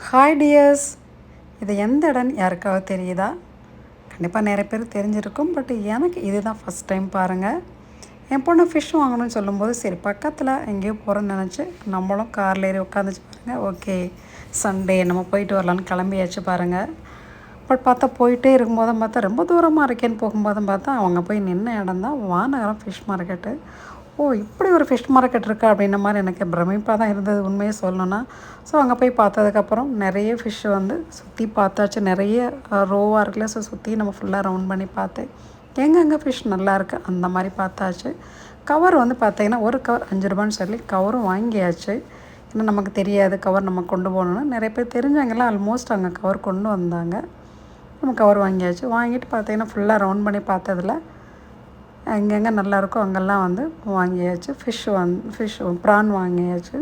Hi tears இது எந்த இடம்னு யாருக்காவது தெரியுதா? கண்டிப்பாக நிறைய பேர் தெரிஞ்சிருக்கும் பட் எனக்கு இதுதான் ஃபஸ்ட் டைம் பாருங்கள் என் பொண்ணு ஃபிஷ் வாங்கணும்னு சொல்லும்போது சரி பக்கத்தில் எங்கேயோ போகிறோன்னு நினச்சி நம்மளும் காரில் ஏறி உட்காந்துச்சு பாருங்கள் ஓகே சண்டே நம்ம போயிட்டு வரலான்னு கிளம்பியாச்சு பாருங்கள் பட் பார்த்தா போயிட்டே இருக்கும்போது பார்த்தா ரொம்ப தூரமாக இருக்கேன்னு போகும்போதும் பார்த்தா அவங்க போய் நின்ன இடம் தான் வானகரம் ஃபிஷ் மார்க்கெட்டு ஓ இப்படி ஒரு ஃபிஷ் மார்க்கெட் இருக்கா அப்படின்ன மாதிரி எனக்கு பிரமிப்பாக தான் இருந்தது உண்மையை சொல்லணும்னா. ஸோ அங்கே போய் பார்த்ததுக்கப்புறம் நிறைய ஃபிஷ் வந்து சுற்றி பார்த்தாச்சு. நிறைய ரோவாக இருக்குல்ல ஸோ சுற்றி நம்ம ஃபுல்லாக ரவுண்ட் பண்ணி பார்த்தேன் எங்கெங்கே ஃபிஷ் நல்லா இருக்குது அந்த மாதிரி பார்த்தாச்சு. கவர் வந்து பார்த்தீங்கன்னா ஒரு கவர் அஞ்சு ரூபான்னு சொல்லி கவரும் வாங்கியாச்சு. ஏன்னா நமக்கு தெரியாது கவர் நம்ம கொண்டு போகணும்னு. நிறைய பேர் தெரிஞ்சவங்கெல்லாம் ஆல்மோஸ்ட் அங்கே கவர் கொண்டு வந்தாங்க. நம்ம கவர் வாங்கியாச்சு. வாங்கிட்டு பார்த்தீங்கன்னா ஃபுல்லாக ரவுண்ட் பண்ணி பார்த்ததில் எங்கெங்கே நல்லாயிருக்கோ அங்கெல்லாம் வந்து வாங்கியாச்சு. ஃபிஷ் வந் ஃபிஷ் ப்ரான் வாங்கியாச்சு.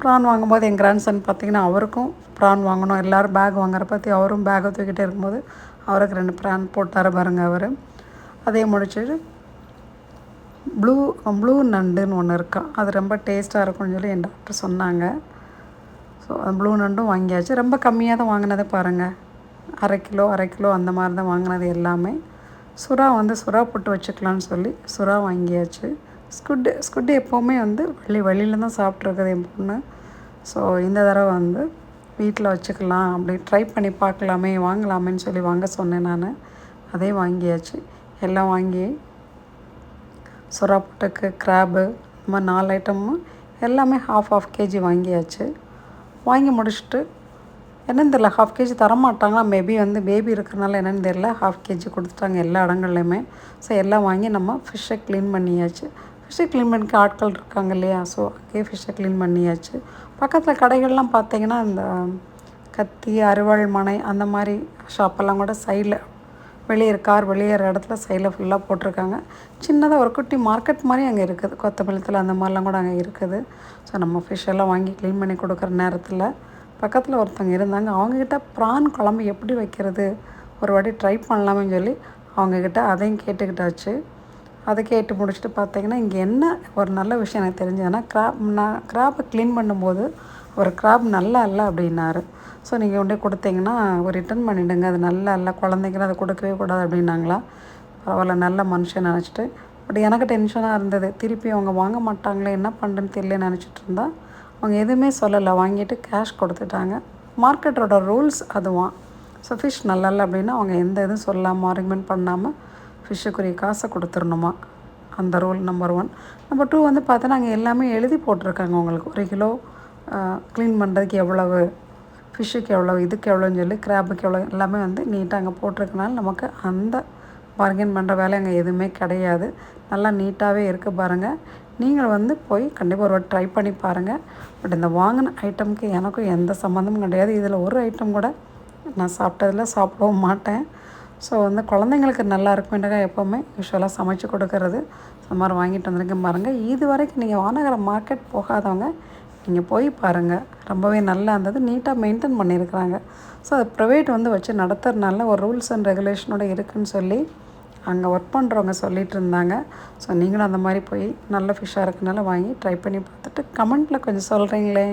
ப்ரான் வாங்கும்போது என் கிராண்ட்சன் பார்த்திங்கன்னா அவருக்கும் ப்ரான் வாங்கணும். எல்லோரும் பேக் வாங்குற பற்றி அவரும் பேக்கை தூக்கிட்டே இருக்கும்போது அவருக்கு ரெண்டு ப்ரான் போட்டார் பாருங்க அவர். அதே முடிச்சுட்டு ப்ளூ ப்ளூ நண்டுன்னு ஒன்று இருக்கான் அது ரொம்ப டேஸ்ட்டாக இருக்கும்னு சொல்லி என் டாக்டர் சொன்னாங்க. ஸோ அந்த ப்ளூ நண்டும் வாங்கியாச்சு. ரொம்ப கம்மியாக தான் வாங்கினதை பாருங்கள் அரை கிலோ அரை கிலோ அந்த மாதிரி தான் வாங்கினது எல்லாமே. சுறா வந்து சுறா போட்டு வச்சுக்கலான்னு சொல்லி சுறா வாங்கியாச்சு. ஸ்குட்டு ஸ்குட்டு எப்போவுமே வந்து வழி வழியில் தான் சாப்பிட்ருக்குது என் பொண்ணு. ஸோ இந்த தடவை வந்து வீட்டில் வச்சுக்கலாம் அப்படி ட்ரை பண்ணி பார்க்கலாமே வாங்கலாமேன்னு சொல்லி வாங்க சொன்னேன் நான். அதே வாங்கியாச்சு. எல்லாம் வாங்கி சுறா புட்டுக்கு கிராபு இந்த மாதிரி நாலு ஐட்டமும் எல்லாமே ஹாஃப் ஆஃப் கேஜி வாங்கியாச்சு. வாங்கி முடிச்சுட்டு என்னன்னு தெரில ஹாஃப் கேஜி தரமாட்டாங்களா? மேபி வந்து பேபி இருக்கிறனால என்னென்னு தெரில ஹாஃப் கேஜி கொடுத்துட்டாங்க எல்லா இடங்கள்லையுமே. ஸோ எல்லாம் வாங்கி நம்ம ஃபிஷ்ஷை க்ளீன் பண்ணியாச்சு. ஃபிஷ்ஷை க்ளீன் பண்ணிக்க ஆட்கள் இருக்காங்க இல்லையா? ஸோ அங்கேயே ஃபிஷ்ஷை க்ளீன் பண்ணியாச்சு. பக்கத்தில் கடைகள்லாம் பார்த்தீங்கன்னா இந்த கத்தி அறுவாள் மனை அந்த மாதிரி ஷாப்பெல்லாம் கூட சைடில் வெளியே கார் வெளியேற இடத்துல சைடில் ஃபுல்லாக போட்டிருக்காங்க. சின்னதாக ஒரு குட்டி மார்க்கெட் மாதிரி அங்கே இருக்குது. கொத்தமல்லத்தில் அந்த மாதிரிலாம் கூட அங்கே இருக்குது. ஸோ நம்ம ஃபிஷ் எல்லாம் வாங்கி க்ளீன் பண்ணி கொடுக்குற நேரத்தில் பக்கத்தில் ஒருத்தவங்க இருந்தாங்க. அவங்கக்கிட்ட ப்ரான் குழம்பு எப்படி வைக்கிறது? ஒரு வாட்டி ட்ரை பண்ணலாமே சொல்லி அவங்கக்கிட்ட அதையும் கேட்டுக்கிட்டாச்சு. அதை கேட்டு முடிச்சுட்டு பார்த்தீங்கன்னா இங்கே என்ன ஒரு நல்ல விஷயம் எனக்கு தெரிஞ்சதுன்னா க்ராப் நான் கிராப்பை க்ளீன் பண்ணும்போது ஒரு க்ராப் நல்லா இல்லை அப்படின்னாரு. ஸோ நீங்கள் கொண்டே கொடுத்தீங்கன்னா ஒரு பண்ணிவிடுங்க அது நல்லா இல்லை குழந்தைங்களாம் அதை கொடுக்கவே கூடாது அப்படின்னாங்களா? பரவாயில்ல நல்ல மனுஷன் நினச்சிட்டு. பட் எனக்கு டென்ஷனாக இருந்தது. திருப்பி அவங்க வாங்க மாட்டாங்களே என்ன பண்ணுறேன்னு தெரியல நினச்சிட்டு இருந்தா அவங்க எதுவுமே சொல்லலை. வாங்கிட்டு கேஷ் கொடுத்துட்டாங்க. மார்க்கெட்டோட ரூல்ஸ் அதுவான் ஸோ ஃபிஷ் நல்லா இல்லை அப்படின்னா அவங்க எந்த இதுவும் சொல்லாமல் ஆர்குமெண்ட் பண்ணாமல் ஃபிஷ்ஷுக்குரிய காசை கொடுத்துடணுமா? அந்த rule number one number two வந்து பார்த்தோன்னா அங்கே எல்லாமே எழுதி போட்டிருக்காங்க உங்களுக்கு. ஒரு கிலோ க்ளீன் பண்ணுறதுக்கு எவ்வளவு ஃபிஷ்ஷுக்கு எவ்வளோ இதுக்கு எவ்வளோன்னு சொல்லி கிராப்புக்கு எவ்வளோ எல்லாமே வந்து நீட்டாக அங்கே போட்டிருக்கனால நமக்கு அந்த பார்கெயின் பண்ணுற வேலை அங்கே எதுவுமே கிடையாது. நல்லா நீட்டாகவே இருக்குது பாருங்கள் நீங்கள் வந்து போய் கண்டிப்பாக ஒரு ட்ரை பண்ணி பாருங்கள் பட் இந்த வாங்கின ஐட்டமுக்கு எனக்கும் எந்த சம்மந்தமும் கிடையாது. இதில் ஒரு ஐட்டம் கூட நான் சாப்பிட்டதில் சாப்பிடவும் மாட்டேன். ஸோ வந்து குழந்தைங்களுக்கு நல்லா இருக்குமெண்டாக எப்போவுமே யூஸ்வலாக சமைச்சு கொடுக்கறது. அந்த மாதிரி வாங்கிட்டு வந்திருக்கேன் பாருங்கள் இது வரைக்கும் நீங்கள் வானகர மார்க்கெட் போகாதவங்க நீங்கள் போய் பாருங்கள் ரொம்பவே நல்லா இருந்தது. நீட்டாக மெயின்டைன் பண்ணியிருக்கிறாங்க. ஸோ அது ப்ரைவேட் வந்து வச்சு நடத்துறதுனால ஒரு ரூல்ஸ் அண்ட் ரெகுலேஷனோட இருக்குதுன்னு சொல்லி அங்கே ஒர்க் பண்ணுறவங்க சொல்லிகிட்டு இருந்தாங்க. ஸோ நீங்களும் அந்த மாதிரி போய் நல்ல ஃபிஷ்ஷாக இருக்கனால வாங்கி ட்ரை பண்ணி பார்த்துட்டு கமெண்ட்டில் கொஞ்சம் சொல்கிறீங்களே